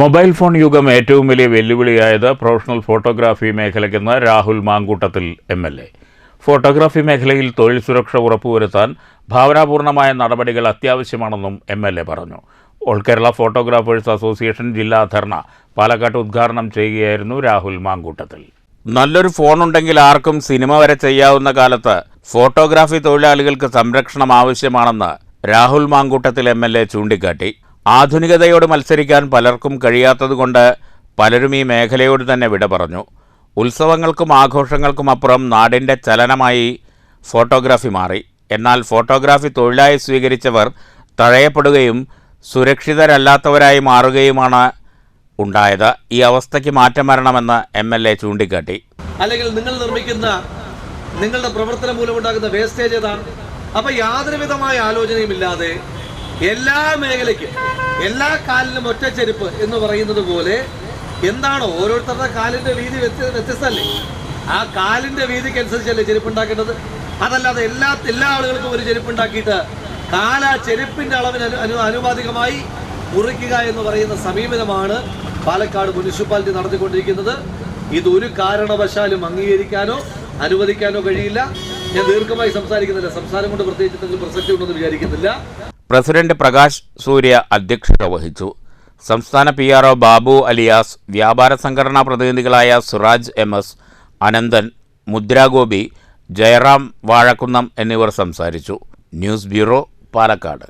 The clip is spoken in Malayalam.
മൊബൈൽ ഫോൺ യുഗം ഏറ്റവും വലിയ വെല്ലുവിളിയായത് professional photography മേഖലയ്ക്കെന്ന് Rahul Mamkootathil M L A. Photography മേഖലയിൽ തൊഴിൽ സുരക്ഷ ഉറപ്പുവരുത്താൻ ഭാവനാപൂർണമായ നടപടികൾ അത്യാവശ്യമാണെന്നും എം എൽ എ പറഞ്ഞു. ഓൾ കേരള ഫോട്ടോഗ്രാഫേഴ്സ് അസോസിയേഷൻ ജില്ലാ ധർണ പാലക്കാട്ട് ഉദ്ഘാടനം ചെയ്യുകയായിരുന്നു രാഹുൽ മാങ്കൂട്ടത്തിൽ. നല്ലൊരു ഫോൺ ഉണ്ടെങ്കിൽ ആർക്കും സിനിമ വരെ ചെയ്യാവുന്ന കാലത്ത് ഫോട്ടോഗ്രാഫി തൊഴിലാളികൾക്ക് സംരക്ഷണം ആവശ്യമാണെന്ന് Rahul Mamkootathil M L A ചൂണ്ടിക്കാട്ടി. ആധുനികതയോട് മത്സരിക്കാൻ പലർക്കും കഴിയാത്തതുകൊണ്ട് പലരും ഈ മേഖലയോട് തന്നെ വിട പറഞ്ഞു. ഉത്സവങ്ങൾക്കും ആഘോഷങ്ങൾക്കും അപ്പുറം നാടിന്റെ ചലനമായി ഫോട്ടോഗ്രാഫി മാറി. എന്നാൽ ഫോട്ടോഗ്രാഫി തൊഴിലായി സ്വീകരിച്ചവർ തഴയപ്പെടുകയും സുരക്ഷിതരല്ലാത്തവരായി മാറുകയുമാണ് ഉണ്ടായത്. ഈ അവസ്ഥയ്ക്ക് മാറ്റം വരണമെന്ന് എം എൽ എ ചൂണ്ടിക്കാട്ടി. അല്ലെങ്കിൽ നിങ്ങൾ നിർമ്മിക്കുന്ന നിങ്ങളുടെ പ്രവർത്തനം മൂലമുണ്ടാകുന്ന വേസ്റ്റേജ് ഏതാണ്? അപ്പൊ യാതൊരു വിധമായ ആലോചനയും ഇല്ലാതെ എല്ലാ മേഖലയ്ക്കും എല്ലാ കാലിലും ഒറ്റ ചെരുപ്പ് എന്ന് പറയുന്നത് പോലെ എന്താണ് ഓരോരുത്തരുടെ കാലിന്റെ വീതി വ്യത്യ വ്യത്യസ്തമല്ലേ? ആ കാലിന്റെ വീതിക്ക് അനുസരിച്ചല്ലേ ചെരുപ്പ് ഉണ്ടാക്കേണ്ടത് അതല്ലാതെ എല്ലാ എല്ലാ ആളുകൾക്കും ഒരു ചെരുപ്പ് ഉണ്ടാക്കിയിട്ട് കാല ചെരുപ്പിന്റെ അളവിന് അനു അനു അനുപാതികമായി മുറിക്കുക എന്ന് പറയുന്ന സമീപനമാണ് പാലക്കാട് മുനിസിപ്പാലിറ്റി നടത്തിക്കൊണ്ടിരിക്കുന്നത്. ഇത് ഒരു കാരണവശാലും അംഗീകരിക്കാനോ അനുവദിക്കാനോ കഴിയില്ല. ഞാൻ ദീർഘമായി സംസാരിക്കുന്നില്ല. സംസാരം കൊണ്ട് പ്രത്യേകിച്ച് എന്തെങ്കിലും പ്രസക്തി ഉണ്ടെന്ന് വിചാരിക്കുന്നില്ല. പ്രസിഡന്റ് പ്രകാശ് സൂര്യ അധ്യക്ഷത വഹിച്ചു. സംസ്ഥാന P R O Babu alias വ്യാപാര സംഘടനാ പ്രതിനിധികളായ സുറാജ് എം എസ് അനന്തൻ മുദ്രാഗോപി ജയറാം വാഴക്കുന്നം എന്നിവർ സംസാരിച്ചു. News bureau Palakkad.